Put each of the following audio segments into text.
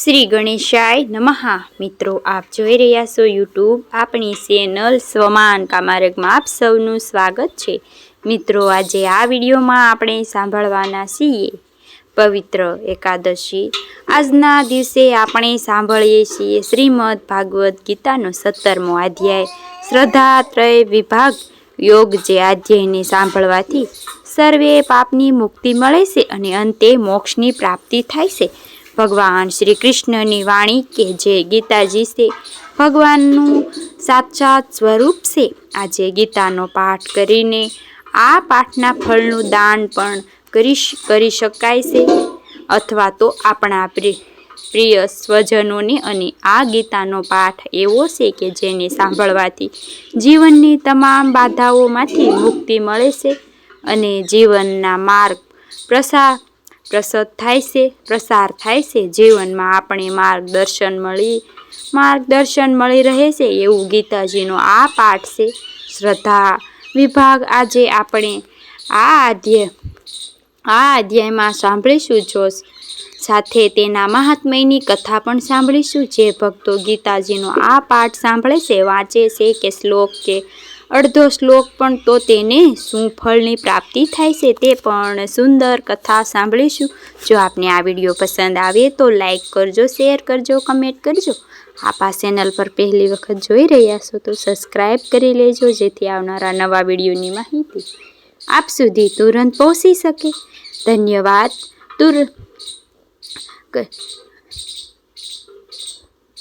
શ્રી ગણેશાય નમઃ. મિત્રો, આપ જોઈ રહ્યા છો યુટ્યુબ આપણી ચેનલ સ્વમાન કામાર્ગમાં આપ સૌનું સ્વાગત છે. મિત્રો, આજે આ વિડીયોમાં આપણે સાંભળવાના છીએ પવિત્ર એકાદશી. આજના દિવસે આપણે સાંભળીએ છીએ શ્રીમદ ભાગવદ્ ગીતાનો સત્તરમો અધ્યાય. શ્રદ્ધાત્રય વિભાગ યોગ જે અધ્યાયને સાંભળવાથી સર્વે પાપની મુક્તિ મળે છે અને અંતે મોક્ષની પ્રાપ્તિ થાય છે. ભગવાન શ્રી કૃષ્ણની વાણી કે જે ગીતાજી છે, ભગવાનનું સાક્ષાત સ્વરૂપ છે. આજે ગીતાનો પાઠ કરીને આ પાઠના ફળનું દાન પણ કરી કરી શકાય છે. અથવા તો આપણા પ્રિ- પ્રિય સ્વજનોને અને આ ગીતાનો પાઠ એવો છે કે જેને સાંભળવાથી જીવનની તમામ બાધાઓમાંથી મુક્તિ મળે છે અને જીવનના માર્ગ પ્રસાર પ્રસદ થાય છે, પ્રસાર થાય છે, જીવનમાં આપણે માર્ગદર્શન મળી માર્ગદર્શન મળી રહે છે એવું ગીતાજીનો આ પાઠ છે. શ્રદ્ધા વિભાગ આજે આપણે આ અધ્યાય આ અધ્યાયમાં સાંભળીશું જો સાથે તેના મહાત્મયની કથા પણ સાંભળીશું. જે ભક્તો ગીતાજીનો આ પાઠ સાંભળે છે, વાંચે છે કે શ્લોક કે અડધો શ્લોક પણ તો તેને શું ફળની પ્રાપ્તિ થાય છે તે પણ સુંદર કથા સાંભળીશું. જો આપને આ વીડિયો પસંદ આવે તો લાઈક કરજો, શેર કરજો, કમેન્ટ કરજો. આપ આ ચેનલ પર પહેલી વખત જોઈ રહ્યા છો તો સબસ્ક્રાઈબ કરી લેજો જેથી આવનારા નવા વિડીયોની માહિતી આપ સુધી તુરંત પહોંચી શકે. ધન્યવાદ. તુર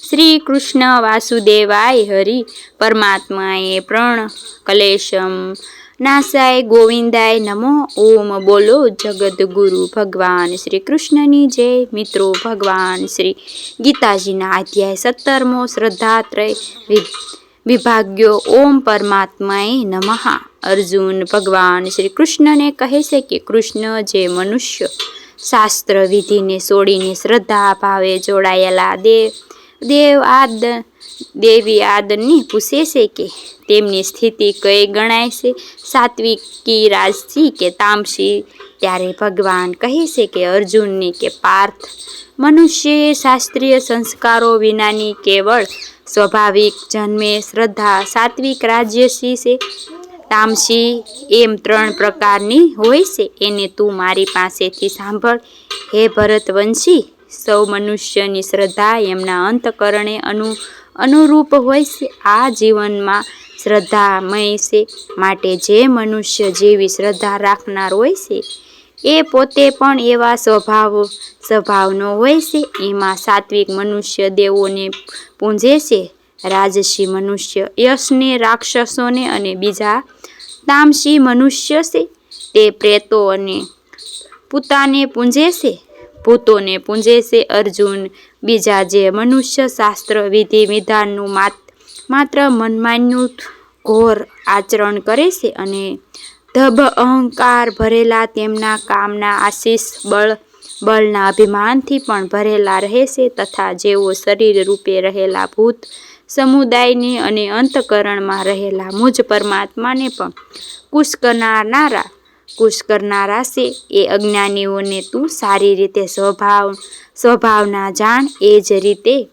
શ્રી કૃષ્ણ વાસુદેવાય હરિ, પરમાત્માએ પ્રણ કલેશમ. નાસાય ગોવિંદાય નમો, ઓમ બોલો જગદગુરુ ભગવાન શ્રી કૃષ્ણની જય. મિત્રો, ભગવાન શ્રી ગીતાજીના અધ્યાય સત્તરમો શ્રદ્ધાત્રય વિભાગ્યો ઓમ પરમાત્માએ નમઃ. અર્જુન, ભગવાન શ્રી કૃષ્ણને કહે છે કે કૃષ્ણ જે મનુષ્ય શાસ્ત્ર વિધિને છોડીને શ્રદ્ધા ભાવે જોડાયેલા દેવ દેવ આદ, દેવી આદની પૂછે છે કે તેમની સ્થિતિ કઈ ગણાય છે? સાત્વિકી રાજસી કે તામસી? ત્યારે ભગવાન કહે છે કે અર્જુનની કે પાર્થ મનુષ્યએ શાસ્ત્રીય સંસ્કારો વિનાની કેવળ સ્વાભાવિક જન્મે શ્રદ્ધા સાત્વિક રાજ્યસી છે. તામસી એમ ત્રણ પ્રકારની હોય છે. એને તું મારી પાસેથી સાંભળ. હે ભરતવંશી સૌ મનુષ્યની શ્રદ્ધા એમના અંતકરણે અનુ, અનુરૂપ હોય છે. આ જીવનમાં શ્રદ્ધામય છે માટે જે મનુષ્ય જેવી શ્રદ્ધા રાખનાર હોય છે, એ પોતે પણ એવા સ્વભાવ, સ્વભાવનો હોય છે. એમાં સાત્વિક મનુષ્ય દેવોને પૂંજે છે, રાજસી મનુષ્ય યશને, રાક્ષસોને અને બીજા તામસી મનુષ્ય છે. તે પ્રેતો અને પોતાને પૂંજે છે. ભૂતોને પૂંજે છે અર્જુન. બીજા જે મનુષ્ય શાસ્ત્ર વિધિ વિધાનનું માત, માત્ર મનમાન્યું ઘોર આચરણ કરે છે અને ધબ અહંકાર ભરેલા તેમના કામના આશીષ બળ, બળના અભિમાનથી પણ ભરેલા રહેશે તથા જેઓ શરીર રૂપે રહેલા ભૂત સમુદાયને અને અંતકરણમાં રહેલા મુજ પરમાત્માને પણ કુશ કરનારા કુશ કરનારા છે. એ અજ્ઞાનીઓને તું સારી રીતે સ્વભાવ, સ્વભાવના જાણ, એ જ રીતે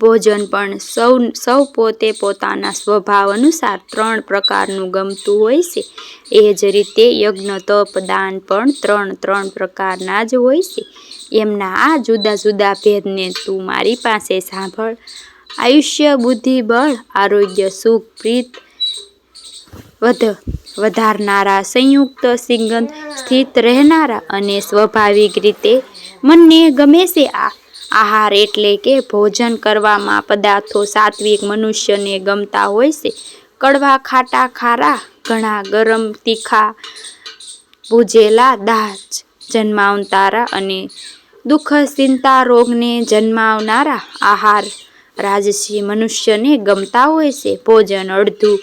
ભોજન પણ સૌ સૌ પોતે પોતાના સ્વભાવ અનુસાર ત્રણ પ્રકારનું ગમતું હોય છે. એ જ રીતે યજ્ઞ, તપ, દાન પણ ત્રણ ત્રણ પ્રકારના જ હોય છે. એમના આ જુદા જુદા ભેદને તું મારી પાસે સાંભળ. આયુષ્ય, બુદ્ધિ, બળ, આરોગ્ય, સુખ, પ્રીત વધ, વધારનારા, સંયુક્ત સિંગન સ્થિત રહેનારા અને સ્વાભાવિક રીતે મનને ગમે છે આ આહાર એટલે કે ભોજન કરવામાં પદાર્થો સાત્વિક મનુષ્યને ગમતા હોય છે. કડવા ખાટા ખારા, ઘણા ગરમ તીખા, ભૂજેલા દાજ જન્માવનારા અને દુઃખ ચિંતા રોગને જન્માવનારા આહાર રાજસી મનુષ્યને ગમતા હોય છે. ભોજન અડધું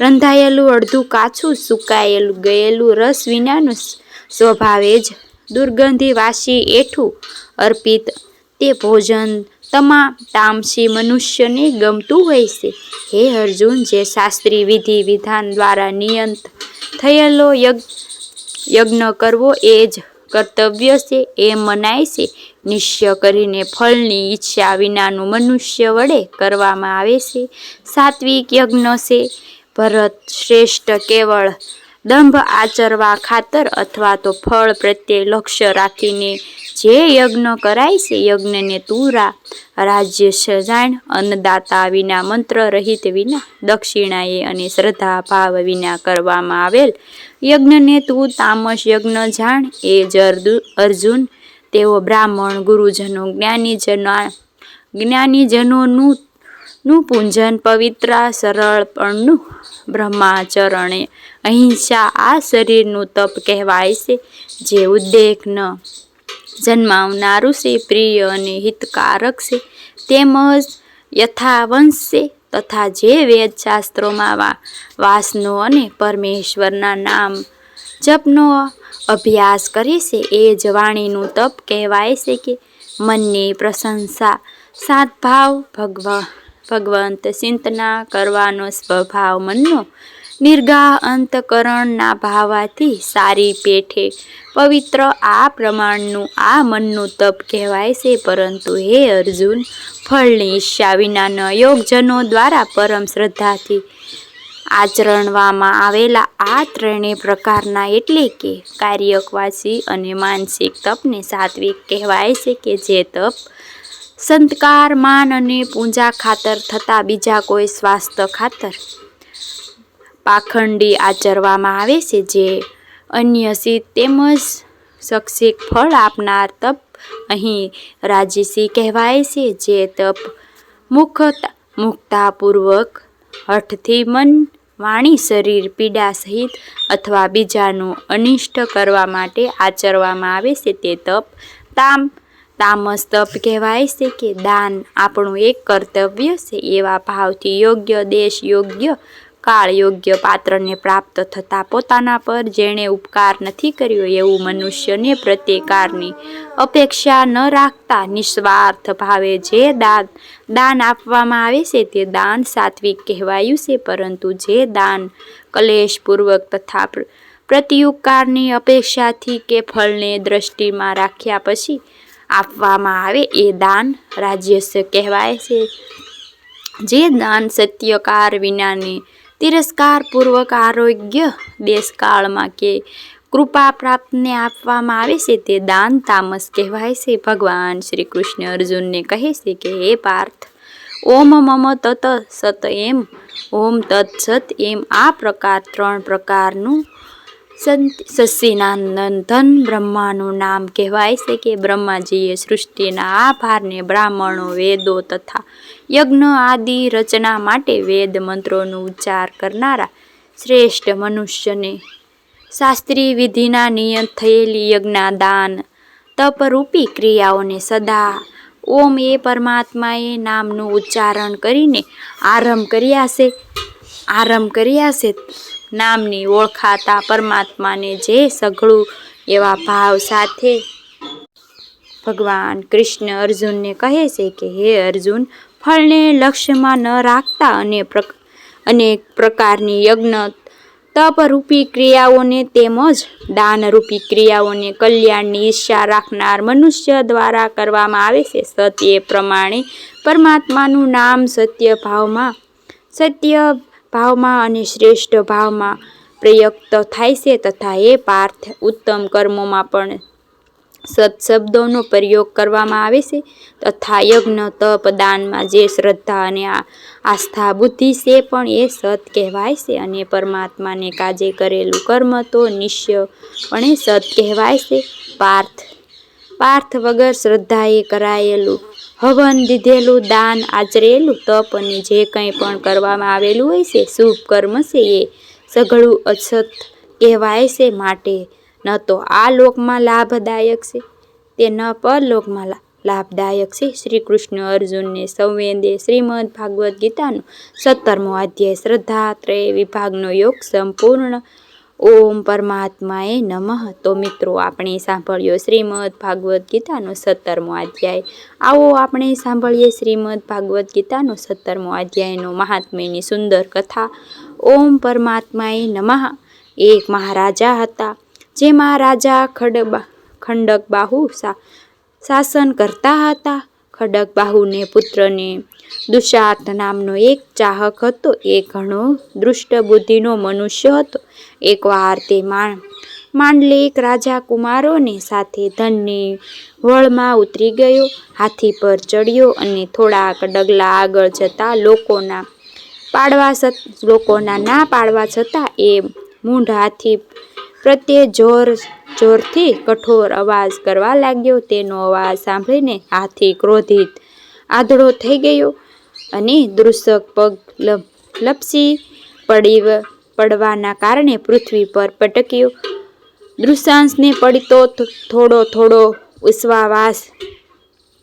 રંધાયેલું, અડધું કાચું, સુકાયેલું, ગયેલું રસ વિનાનું સ્વભાવે જ. દુર્ગંધી વાસી એઠું અર્પિત. તે ભોજન તમામ તામસી મનુષ્યને ગમતું હોય છે. હે અર્જુન, જે શાસ્ત્રી વિધિ વિધાન દ્વારા નિયંત થયેલો યજ્ઞ યજ્ઞ કરવો એ જ કર્તવ્ય છે. એ મનાય છે. નિશ્ચય કરીને ફળની ઈચ્છા વિનાનું મનુષ્ય વડે કરવામાં આવે છે. સાત્વિક યજ્ઞ છે. ભરત શ્રેષ્ઠ કેવળ દંભ આચરવા ખાતર અથવા તો ફળ પ્રત્યે લક્ષ્ય રાખીને જે યજ્ઞ કરાય છે યજ્ઞને તુરા, રાજ્ય સજાણ, અન્નદાતા વિના, મંત્ર રહિત વિના, દક્ષિણાએ અને શ્રદ્ધા ભાવ વિના કરવામાં આવેલ. યજ્ઞને તું તામસ યજ્ઞ જાણ, એ જ અર્દુ- અર્જુન. તેઓ બ્રાહ્મણ, ગુરુજનો, જ્ઞાનીજનો, જ્ઞાનીજનોનું નું પૂંજન પવિત્ર સરળપણનું બ્રહ્માચરણે. અહિંસા આ શરીરનું તપ કહેવાય છે, જે ઉદ્દેક ન જન્માવનારું છે, પ્રિય અને હિતકારક છે. તેમજ યથાવંશ છે, તથા જે વેદ શાસ્ત્રોમાં વા, વાસનો અને પરમેશ્વરના નામ જપનો અભ્યાસ કરે છે, એ જ વાણીનું તપ કહેવાય છે કે મનની પ્રશંસા, સાદભાવ ભગવા ભગવંત ચિંતના કરવાનો સ્વભાવ મનનો, નિર્ગાહ અંતકરણના ભાવાથી સારી પેઠે પવિત્ર આ પ્રમાણનું આ મનનું તપ કહેવાય છે. પરંતુ હે અર્જુન, ફળની ઈચ્છા વિનાના યોગજનો દ્વારા પરમ શ્રદ્ધાથી આચરણવામાં આવેલા આ ત્રણેય પ્રકારના એટલે કે કાર્યકવાસી અને માનસિક તપને સાત્વિક કહેવાય છે કે જે તપ સંતકાર, માન અને પૂજા ખાતર થતાં બીજા કોઈ સ્વાસ્થ્ય ખાતર પાખંડી આચરવામાં આવે છે, જે અન્ય સિદ્ધ તેમજ શક્ષિક ફળ આપનાર તપ અહીં રાજસી કહેવાય છે, જે તપ મુખતા મુક્તાપૂર્વક હઠથી મન, વાણી, શરીર, પીડા સહિત અથવા બીજાનું અનિષ્ટ કરવા માટે આચરવામાં આવે છે, તે તપ તામ તામસ તપ કહેવાય છે કે દાન આપણું એક કર્તવ્ય છે. એવા ભાવથી યોગ્ય, દેશ યોગ્ય કાળ યોગ્ય પાત્રને પ્રાપ્ત થતાં પોતાના પર જેણે ઉપકાર નથી કર્યો એવું મનુષ્યને પ્રત્યેકારની અપેક્ષા ન રાખતા નિસ્વાર્થ ભાવે જે દાન દાન આપવામાં આવે છે તે દાન સાત્વિક કહેવાયું છે. પરંતુ જે દાન કલેશપૂર્વક તથા પ્ર- પ્રત્યુપકારની અપેક્ષાથી કે ફળને દ્રષ્ટિમાં રાખ્યા પછી આપવામાં આવે એ દાન રાજ્યસ્ય કહેવાય છે. જે દાન સત્યકાર વિનાને તિરસ્કારપૂર્વક આરોગ્ય દેશકાળમાં કે કૃપા પ્રાપ્તને આપવામાં આવે છે તે દાન તામસ કહેવાય છે. ભગવાન શ્રી કૃષ્ણ અર્જુનને કહે છે કે, હે પાર્થ, ઓમ મમ તત સત એમ, ઓમ તત સત એમ આ પ્રકાર ત્રણ પ્રકારનું સંત સસ્સીનાનંદન બ્રહ્માનું નામ કહેવાય છે કે બ્રહ્માજીએ સૃષ્ટિના આ ભારને બ્રાહ્મણો, વેદો તથા યજ્ઞ આદિ રચના માટે વેદ મંત્રોનો ઉચ્ચાર કરનારા શ્રેષ્ઠ મનુષ્યને શાસ્ત્રીય વિધિના નિયત થયેલી યજ્ઞાદાન, તપરૂપી ક્રિયાઓને સદા ઓમ એ પરમાત્માએ નામનું ઉચ્ચારણ કરીને આરંભ કર્યા છે. આરંભ કર્યા છે. નામની ઓળખાતા પરમાત્માને જે સઘળું એવા ભાવ સાથે ભગવાન કૃષ્ણ અર્જુનને કહે છે કે, હે અર્જુન, ફળને લક્ષ્યમાં ન રાખતા અને અનેક પ્રકારની યજ્ઞ, તપરૂપી ક્રિયાઓને તેમજ દાનરૂપી ક્રિયાઓને કલ્યાણની ઈચ્છા રાખનાર મનુષ્ય દ્વારા કરવામાં આવે છે. સત્ય પ્રમાણે પરમાત્માનું નામ સત્ય ભાવમાં સત્ય ભાવમાં અને શ્રેષ્ઠ ભાવમાં પ્રયુક્ત થાય છે તથા એ પાર્થ ઉત્તમ કર્મોમાં પણ સત શબ્દોનો પ્રયોગ કરવામાં આવે છે તથા યજ્ઞ, તપ, દાનમાં જે શ્રદ્ધા અને આસ્થા બુદ્ધિ છે પણ એ સત કહેવાય છે અને પરમાત્માને કાજે કરેલું કર્મ તો નિશ્ચયપણે સત કહેવાય છે. પાર્થ પાર્થ વગર શ્રદ્ધાએ કરાયેલું હવન દીધેલું દાન આચરેલું તપ અને જે કંઈ પણ કરવામાં આવેલું હોય છે, શુભ કર્મ છે એ સઘળું અછત કહેવાય છે માટે. ન તો આ લોકમાં લાભદાયક છે. તે ન પરલોકમાં લાભદાયક છે. શ્રી કૃષ્ણ અર્જુનને સંવેદે શ્રીમદ ભાગવદ્ ગીતાનો સત્તરમો અધ્યાય શ્રદ્ધા ત્રય વિભાગનો યોગ સંપૂર્ણ ઓમ પરમાત્માએ નમઃ. તો મિત્રો, આપણે સાંભળ્યો શ્રીમદ ભાગવદ્ ગીતાનો સત્તરમો અધ્યાય. આવો આપણે સાંભળીએ શ્રીમદ ભાગવદ્ ગીતાનો સત્તરમો અધ્યાયનો મહાત્મ્યની સુંદર કથા. ઓમ પરમાત્માએ નમઃ. એક મહારાજા હતા, જેમાં રાજા ખડબા, ખંડક બાહુ શાસન કરતા હતા. ખડક બાહુને, પુત્રને. દુષાર્થ નામનો એક ચાહક હતો, એ ઘણો દુષ્ટ બુદ્ધિનો મનુષ્ય હતો. એકવાર તે માણ એક રાજા કુમારોને સાથે ધનની વળમાં ઉતરી ગયો, હાથી પર ચડ્યો અને થોડાક ડગલા આગળ જતા લોકોના પાડવા લોકોના ના પાડવા છતાં એ મૂંઢ હાથી પ્રત્યે જોર જોરથી કઠોર અવાજ કરવા લાગ્યો. તેનો અવાજ સાંભળીને હાથી ક્રોધિત આધળો થઈ ગયો અને દૃશક પગ લપસી પડી પડવાના કારણે પૃથ્વી પર પટક્યો. દૃશાંસને પડતો થોડો થોડો ઉશ્વાવાસ,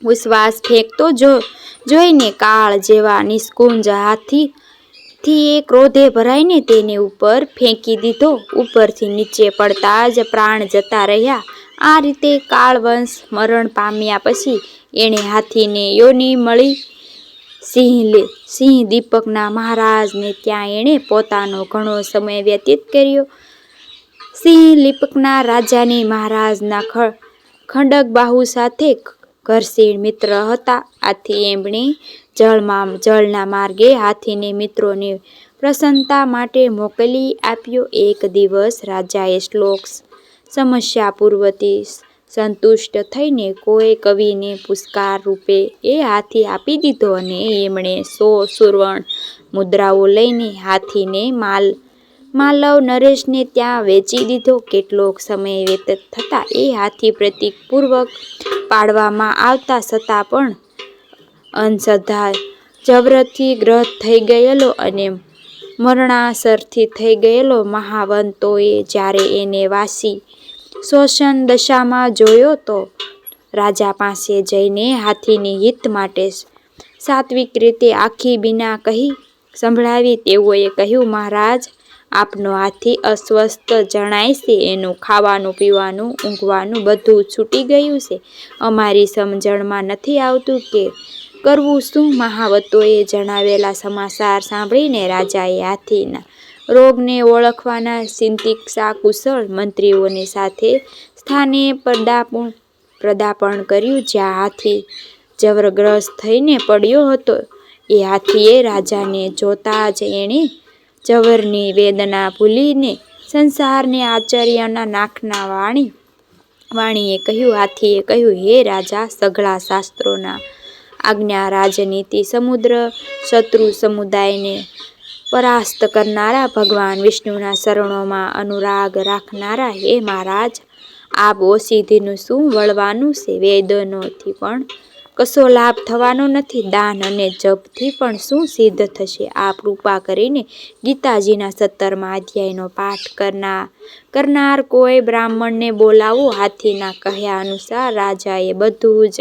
ઉશ્વાસ ફેંકતો જો, જોઈને કાળ જેવા નિષ્કુંજ હાથી થી એ ક્રોધે ભરાઈને તેને ઉપર ફેંકી દીધો. ઉપરથી નીચે પડતા જ પ્રાણ જતા રહ્યા. આ રીતે કાળવંશ મરણ પામ્યા પછી એણે હાથીને યોની મળી. સિંહ સિંહ દીપકના મહારાજને ત્યાં એણે પોતાનો ઘણો સમય વ્યતીત કર્યો. સિંહ લીપકના રાજાની મહારાજના ખંડક બાહુ સાથે ઘરશીણ મિત્ર હતા. આથી એમણે જળમાં, જળના માર્ગે હાથીને મિત્રોને પ્રસન્નતા માટે મોકલી આપ્યો. એક દિવસ રાજાએ શ્લોક સમસ્યા પૂર્વથી સંતુષ્ટ થઈને કોઈ કવિને પુરસ્કાર રૂપે એ હાથી આપી દીધો અને એમણે સો સુવર્ણ મુદ્રાઓ લઈને હાથીને માલ માલવ નરેશને ત્યાં વેચી દીધો. કેટલોક સમય વ્યતીત થતાં એ હાથી પ્રતિકપૂર્વક પાડવામાં આવતા છતાં પણ અંધશ્રદ્ધા જબરથી ગ્રહ થઈ ગયેલો અને મરણાસરથી થઈ ગયેલો મહાવંતોએ જ્યારે એને વાસી શોષણ દશામાં જોયો તો રાજા પાસે જઈને હાથીની હિત માટે સાત્વિક રીતે આખી બીના કહી સંભળાવી તેઓએ કહ્યું, મહારાજ આપનો હાથી અસ્વસ્થ જણાય છે. એનું ખાવાનું, પીવાનું, ઊંઘવાનું બધું છૂટી ગયું છે. અમારી સમજણમાં નથી આવતું કે કરવું શું? મહાવતોએ જણાવેલા સમાચાર સાંભળીને રાજાએ હાથીના રોગને ઓળખવાના ચિંતિક્ષા કુશળ મંત્રીઓની સાથે સ્થાને પદાર્પણ પદાર્પણ કર્યું. જ્યાં હાથી જવરગ્રસ્ત થઈને પડ્યો હતો, એ હાથીએ રાજાને જોતા જ એણે જવરની વેદના ભૂલીને સંસારને આચાર્યના નાખના વાણી વાણીએ કહ્યું, હાથીએ કહ્યું, હે રાજા, સઘળા શાસ્ત્રોના આજ્ઞા રાજનીતિ સમુદ્ર શત્રુ સમુદાયને પરાસ્ત કરનારા ભગવાન વિષ્ણુના શરણોમાં અનુરાગ રાખનારા, હે મહારાજ, આપ સિદ્ધિનું શું વળવાનું છે? વેદનોથી પણ કશો લાભ થવાનો નથી. દાન અને જપથી પણ શું સિદ્ધ થશે? આ કૃપા કરીને ગીતાજીના સત્તરમા અધ્યાયનો પાઠ કરનાર કરનાર કોઈ બ્રાહ્મણને બોલાવો. હાથીના કહ્યા અનુસાર રાજાએ બધું જ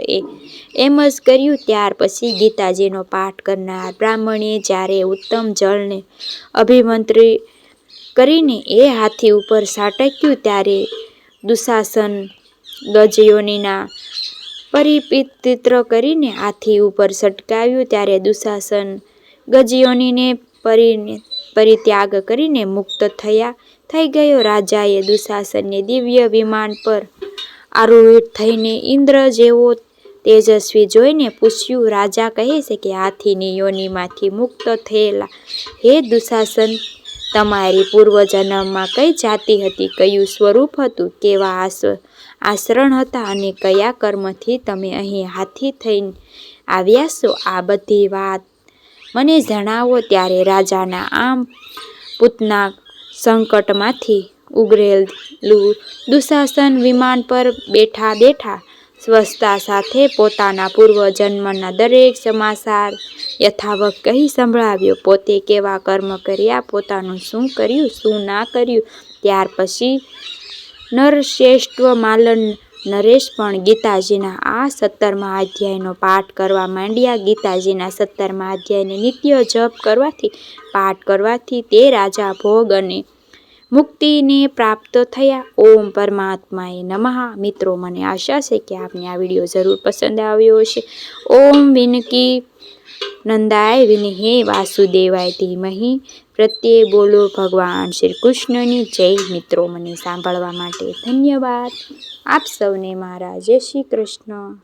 એમ જ કર્યું. ત્યાર પછી ગીતાજીનો પાઠ કરનાર બ્રાહ્મણે જ્યારે ઉત્તમ જળને અભિમંત્રી કરીને એ હાથી ઉપર સાટક્યું, ત્યારે દુશાસન ગજયોનીના પરિપિત્ર કરીને હાથી ઉપર સટકાવ્યું ત્યારે દુશાસન ગજયોનીને પરિને, પરિત્યાગ કરીને મુક્ત થયા. થઈ ગયો રાજાએ દુશાસનને દિવ્ય વિમાન પર આરૂઢ થઈને ઇન્દ્ર જેવો તેજસ્વી જોઈને પૂછ્યું, રાજા કહે છે કે હાથીની યોનિમાંથી મુક્ત થયેલા હે દુશાસન, તમારી પૂર્વજન્મમાં કઈ જાતિ હતી? કયું સ્વરૂપ હતું? કેવા આસ આચરણ હતા અને કયા કર્મથી તમે અહીં હાથી થઈને આવ્યા છો? આ બધી વાત મને જણાવો ત્યારે રાજાના આમ પૂતના સંકટમાંથી ઉગરેલું દુશાસન વિમાન પર બેઠા બેઠા સ્વસ્થતા સાથે પોતાના પૂર્વજન્મના દરેક સમાચાર યથાવત કહી સંભળાવ્યો. પોતે કેવા કર્મ કર્યા? પોતાનું શું કર્યું? શું ના કર્યું? ત્યાર પછી નરશ્રેષ્ઠ માલન નરેશ પણ ગીતાજીના આ સત્તરમા અધ્યાયનો પાઠ કરવા માંડ્યા. ગીતાજીના સત્તરમા અધ્યાયને નિત્ય જપ કરવાથી, પાઠ કરવાથી તે રાજા ભોગ અને મુક્તિને પ્રાપ્ત થયા. ઓમ પરમાત્માએ નમઃ. મિત્રો, મને આશા છે કે આપને આ વીડિયો જરૂર પસંદ આવ્યો હશે. ઓમ વિનકી નંદાય વિનહે વાસુદેવાય ધીમહિ. પ્રત્યે બોલો ભગવાન શ્રી કૃષ્ણની જય મિત્રો, મને સાંભળવા માટે ધન્યવાદ. આપ સૌને મારા જય શ્રી કૃષ્ણ.